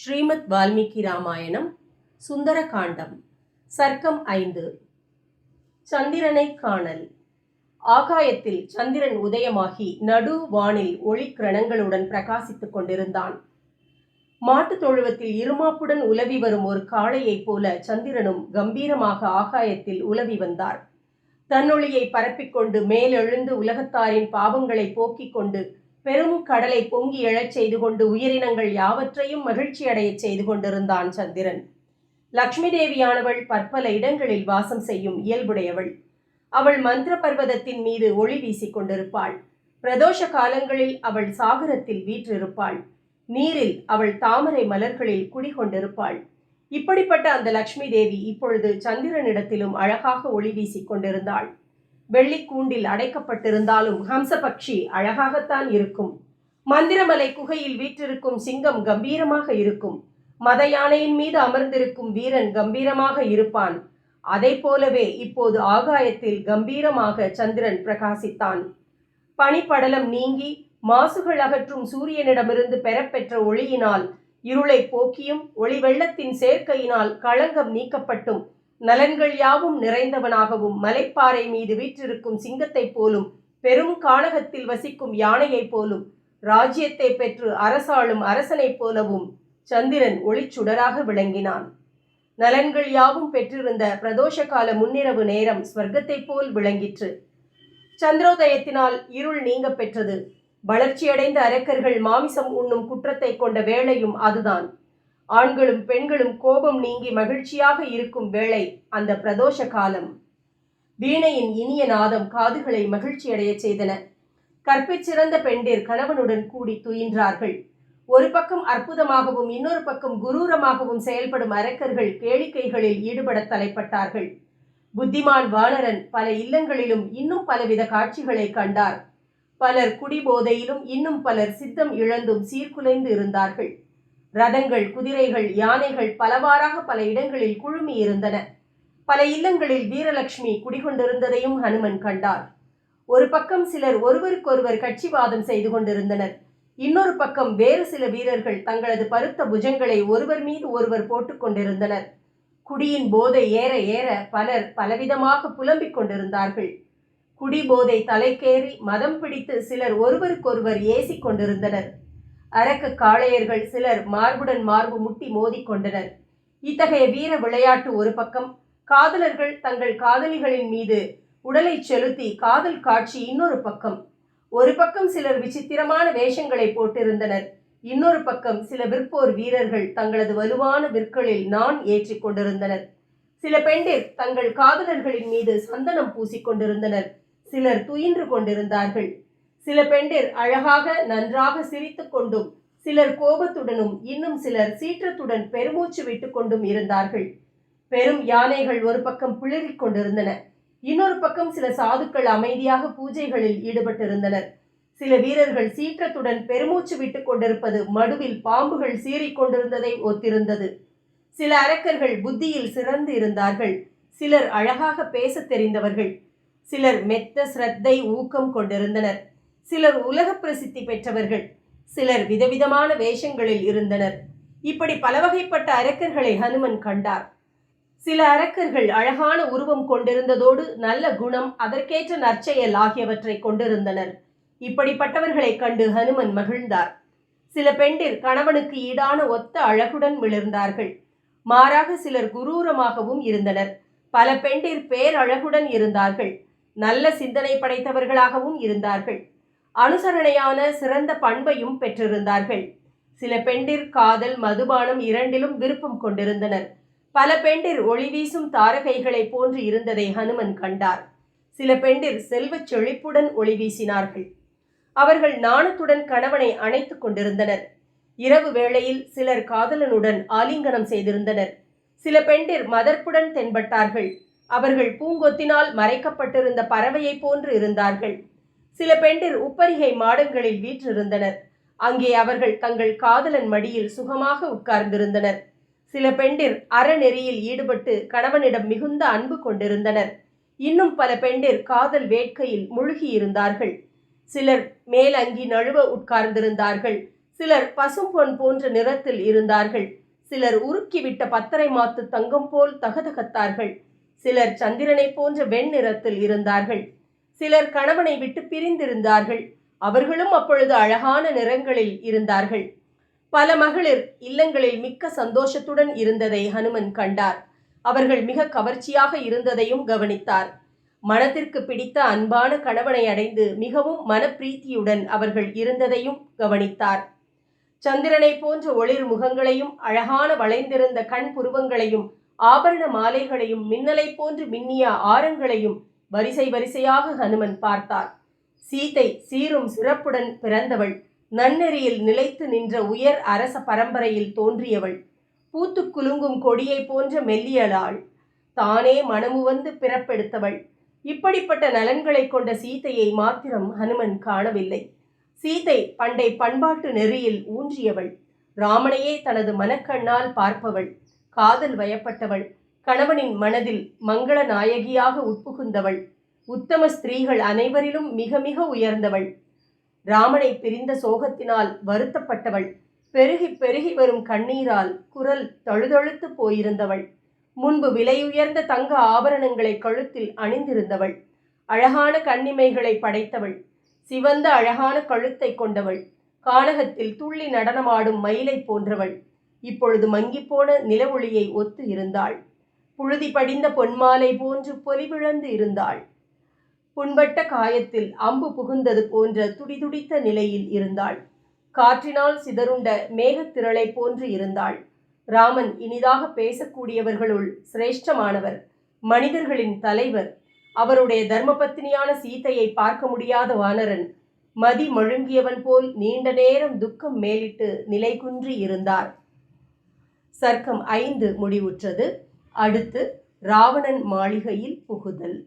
ஸ்ரீமத் வால்மீகி ராமாயணம் சுந்தரகாண்டம் சர்க்கம் ஐந்து. சந்திரனை காணல். ஆகாயத்தில் சந்திரன் உதயமாகி நடு வானில் ஒளிக்கிரணங்களுடன் பிரகாசித்துக் கொண்டிருந்தான். மாட்டுத் தொழுவத்தில் இருமாப்புடன் உலவி வரும் ஒரு காளையைப் போல சந்திரனும் கம்பீரமாக ஆகாயத்தில் உலவி வந்தார். தன்னொளியை பரப்பிக்கொண்டு மேலெழுந்து உலகத்தாரின் பாவங்களை போக்கிக் கொண்டு பெரும் கடலை பொங்கி எழச் செய்து கொண்டு உயிரினங்கள் யாவற்றையும் மகிழ்ச்சி அடையச் செய்து கொண்டிருந்தான் சந்திரன். லக்ஷ்மி தேவியானவள் பற்பல இடங்களில் வாசம் செய்யும் இயல்புடையவள். அவள் மந்திர பர்வதத்தின் மீது ஒளி வீசிக் கொண்டிருப்பாள். பிரதோஷ காலங்களில் அவள் சாகரத்தில் வீற்றிருப்பாள். நீரில் அவள் தாமரை மலர்களில் குடிகொண்டிருப்பாள். இப்படிப்பட்ட அந்த லக்ஷ்மி தேவி இப்பொழுது சந்திரனிடத்திலும் அழகாக ஒளி வீசிக் கொண்டிருந்தாள். வெள்ளிக்கூண்டில் அடைக்கப்பட்டிருந்தாலும் ஹம்சபக்ஷி அழகாகத்தான் இருக்கும். மந்திரமலை குகையில் வீற்றிருக்கும் சிங்கம் கம்பீரமாக இருக்கும். மத யானையின் மீது அமர்ந்திருக்கும் வீரன் கம்பீரமாக இருப்பான். அதை போலவே இப்போது ஆகாயத்தில் கம்பீரமாக சந்திரன் பிரகாசித்தான். பனிப்படலம் நீங்கி மாசுகள் அகற்றும் சூரியனிடமிருந்து பெறப்பெற்ற ஒளியினால் இருளை போக்கியும் ஒளி வெள்ளத்தின் சேர்க்கையினால் களங்கம் நீக்கப்பட்டும். நலன்கள் யாவும் நிறைந்தவனாகவும் மலைப்பாறை மீது வீற்றிருக்கும் சிங்கத்தைப் போலும் பெரும் கானகத்தில் வசிக்கும் யானையைப் போலும் ராஜ்யத்தை பெற்று அரசாளும் அரசனைப் போலவும் சந்திரன் ஒளிச்சுடராக விளங்கினான். நலன்கள் யாவும் பெற்றிருந்த பிரதோஷ கால முன்னிரவு நேரம் ஸ்வர்க்கத்தைப் போல் விளங்கிற்று. சந்திரோதயத்தினால் இருள் நீங்க பெற்றது. வளர்ச்சியடைந்த அரக்கர்கள் மாமிசம் உண்ணும் குற்றத்தை கொண்ட வேளையும் அதுதான். ஆண்களும் பெண்களும் கோபம் நீங்கி மகிழ்ச்சியாக இருக்கும் வேளை அந்த பிரதோஷ காலம். வீணையின் இனிய நாதம் காதுகளை மகிழ்ச்சியடைய செய்தன. கற்பிற் சிறந்த பெண்டிர் கணவனுடன் கூடி துயின்றார்கள். ஒரு பக்கம் அற்புதமாகவும் இன்னொரு பக்கம் குரூரமாகவும் செயல்படும் அரக்கர்கள் கேளிக்கைகளில் ஈடுபட தலைப்பட்டார்கள். புத்திமான் வானரன் பல இல்லங்களிலும் இன்னும் பலவித காட்சிகளை கண்டார். பலர் குடிபோதையிலும் இன்னும் பலர் சித்தம் இழந்தும் சீர்குலைந்து இருந்தார்கள். ரதங்கள் குதிரைகள் யானைகள் பலவாறாக பல இடங்களில் குழுமி இருந்தன. பல இல்லங்களில் வீரலட்சுமி குடிகொண்டிருந்ததையும் ஹனுமன் கண்டார். ஒரு பக்கம் சிலர் ஒருவருக்கொருவர் கட்சிவாதம் செய்து கொண்டிருந்தனர். இன்னொரு பக்கம் வேறு சில வீரர்கள் தங்களது பருத்த புஜங்களை ஒருவர் மீது ஒருவர் போட்டுக் கொண்டிருந்தனர். குடியின் போதை ஏற ஏற பலர் பலவிதமாக புலம்பிக் கொண்டிருந்தார்கள். குடிபோதை தலைக்கேறி மதம் பிடித்து சிலர் ஒருவருக்கொருவர் ஏசிக் கொண்டிருந்தனர். அரக்க காளையர்கள் சிலர் மார்புடன் மார்பு முட்டி மோதிக்கொண்டனர் இத்தகைய வீர விளையாட்டு ஒரு பக்கம் காதலர்கள் தங்கள் காதலிகளின் மீது உடலை செலுத்தி காதல் காட்சி இன்னொரு பக்கம். ஒரு பக்கம் சிலர் விசித்திரமான வேஷங்களை போட்டிருந்தனர். இன்னொரு பக்கம் சில விற்போர் வீரர்கள் தங்களது வலுவான விற்களில் நான் ஏற்றி கொண்டிருந்தனர். சில பெண்டிர் தங்கள் காதலர்களின் மீது சந்தனம் பூசிக்கொண்டிருந்தனர் சிலர் துயின்று கொண்டிருந்தார்கள். சில பெண்டிர் அழகாக நன்றாக சிரித்து கொண்டும் சிலர் கோபத்துடனும் இன்னும் சிலர் சீற்றத்துடன் பெருமூச்சு விட்டு கொண்டும் இருந்தார்கள். பெரும் யானைகள் ஒரு பக்கம் பிளறிக் கொண்டிருந்தன. இன்னொரு பக்கம் சில சாதுக்கள் அமைதியாக பூஜைகளில் ஈடுபட்டிருந்தனர். சில வீரர்கள் சீற்றத்துடன் பெருமூச்சு விட்டு கொண்டிருப்பது மடுவில் பாம்புகள் சீறிக் கொண்டிருந்ததை ஒத்திருந்தது. சில அரக்கர்கள் புத்தியில் சிறந்து இருந்தார்கள். சிலர் அழகாக பேசத் தெரிந்தவர்கள். சிலர் மெத்த சிரத்தை ஊக்கம் கொண்டிருந்தனர். சிலர் உலக பிரசித்தி பெற்றவர்கள் சிலர் விதவிதமான வேஷங்களில் இருந்தனர். இப்படி பல வகைப்பட்ட அரக்கர்களை ஹனுமன் கண்டார். சில அரக்கர்கள் அழகான உருவம் கொண்டிருந்ததோடு நல்ல குணம் அதற்கேற்ற நற்செயல் ஆகியவற்றை கொண்டிருந்தனர். இப்படிப்பட்டவர்களைக் கண்டு ஹனுமன் மகிழ்ந்தார். சில பெண்டிர் கணவனுக்கு ஈடான ஒத்த அழகுடன் விழுந்தார்கள். மாறாக சிலர் குரூரமாகவும் இருந்தனர். பல பெண்டிர் பேரழகுடன் இருந்தார்கள். நல்ல சிந்தனை படைத்தவர்களாகவும் இருந்தார்கள். அனுசரணையான சிறந்த பண்பையும் பெற்றிருந்தார்கள். சில பெண்டிர் காதல் மதுபானம் இரண்டிலும் விருப்பம் கொண்டிருந்தனர். பல பெண்டிர் ஒளி வீசும் தாரகைகளைப் போன்று இருந்ததை ஹனுமன் கண்டார். சில பெண்டிர் செல்வச் செழிப்புடன் ஒளி வீசினார்கள். அவர்கள் நாணத்துடன் கணவனை அணைத்துக் கொண்டிருந்தனர். இரவு வேளையில் சிலர் காதலனுடன் ஆலிங்கனம் செய்திருந்தனர். சில பெண்டிர் மதர்ப்புடன் தென்பட்டார்கள். அவர்கள் பூங்கொத்தினால் மறைக்கப்பட்டிருந்த பறவையைப் போன்று இருந்தார்கள். சில பெண்டிர் உப்பரிகை மாடங்களில் வீற்றிருந்தனர். அங்கே அவர்கள் தங்கள் காதலன் மடியில் சுகமாக உட்கார்ந்திருந்தனர். சில பெண்டிர் அறநெறியில் ஈடுபட்டு கணவனிடம் மிகுந்த அன்பு கொண்டிருந்தனர். இன்னும் பல பெண்டிர் காதல் வேட்கையில் முழுகியிருந்தார்கள். சிலர் மேலங்கி நழுவ உட்கார்ந்திருந்தார்கள். சிலர் பசும்பொன் போன்ற நிறத்தில் இருந்தார்கள். சிலர் உருக்கிவிட்ட பத்தரை மாத்து தங்கம் போல் தகதகத்தார்கள். சிலர் சந்திரனை போன்ற வெண்ணிறத்தில் இருந்தார்கள். சிலர் கணவனை விட்டு பிரிந்திருந்தார்கள். அவர்களும் அப்பொழுது அழகான நிறங்களில் இருந்தார்கள். பல மகளிர் இல்லங்களில் மிக்க சந்தோஷத்துடன் இருந்ததை ஹனுமன் கண்டார். அவர்கள் மிக கவர்ச்சியாக இருந்ததையும் கவனித்தார். மனத்திற்கு பிடித்த அன்பான கணவனை அடைந்து மிகவும் மனப்பிரீத்தியுடன் அவர்கள் இருந்ததையும் கவனித்தார். சந்திரனை போன்ற ஒளிர் முகங்களையும் அழகான வளைந்திருந்த கண் புருவங்களையும் ஆபரண மாலைகளையும் மின்னலை போன்று மின்னிய ஆரங்களையும் வரிசை வரிசையாக ஹனுமன் பார்த்தார் சீதை சீரும் சிறப்புடன் பிறந்தவள். நன்னெறியில் நிலைத்து நின்ற உயர் அரச பரம்பரையில் தோன்றியவள். பூத்து குலுங்கும் கொடியை போன்ற மெல்லியலாள் தானே மனமுவந்து பிறப்பெடுத்தவள். இப்படிப்பட்ட நலன்களை கொண்ட சீதையை மாத்திரம் ஹனுமன் காணவில்லை. சீதை பண்டை பண்பாட்டு நெறியில் ஊன்றியவள். ராமனையே தனது மனக்கண்ணால் பார்ப்பவள். காதல் வயப்பட்டவள். கணவனின் மனதில் மங்கள நாயகியாக உட்புகுந்தவள். உத்தம ஸ்திரீகள் அனைவரிலும் மிக மிக உயர்ந்தவள். ராமனை பிரிந்த சோகத்தினால் வருத்தப்பட்டவள். பெருகி பெருகி வரும் கண்ணீரால் குரல் தழுதழுத்து போயிருந்தவள். முன்பு விலையுயர்ந்த தங்க ஆபரணங்களை கழுத்தில் அணிந்திருந்தவள். அழகான கண்ணிமைகளை படைத்தவள். சிவந்த அழகான கழுத்தை கொண்டவள். கானகத்தில் துள்ளி நடனமாடும் மயிலை போன்றவள். இப்பொழுது மங்கிப்போன நிலவொளியை ஒத்து இருந்தாள். புழுதி படிந்த பொன்மாலை போன்று பொலிவிழந்து இருந்தாள். புண்பட்ட காயத்தில் அம்பு புகுந்தது போன்ற துடிதுடித்த நிலையில் இருந்தாள். காற்றினால் சிதறுண்ட மேகத்திரளை போன்று இருந்தாள். ராமன் இனிதாக பேசக்கூடியவர்களுள் சிரேஷ்டமானவர். மனிதர்களின் தலைவர். அவருடைய தர்மபத்தினியான சீத்தையை பார்க்க முடியாத வானரன். மதி மழுங்கியவன் போல் நீண்ட நேரம் துக்கம் மேலிட்டு நிலை குன்றி இருந்தார். சர்க்கம் ஐந்து முடிவுற்றது. அடுத்து ராவணன் மாளிகையில் புகுதல்.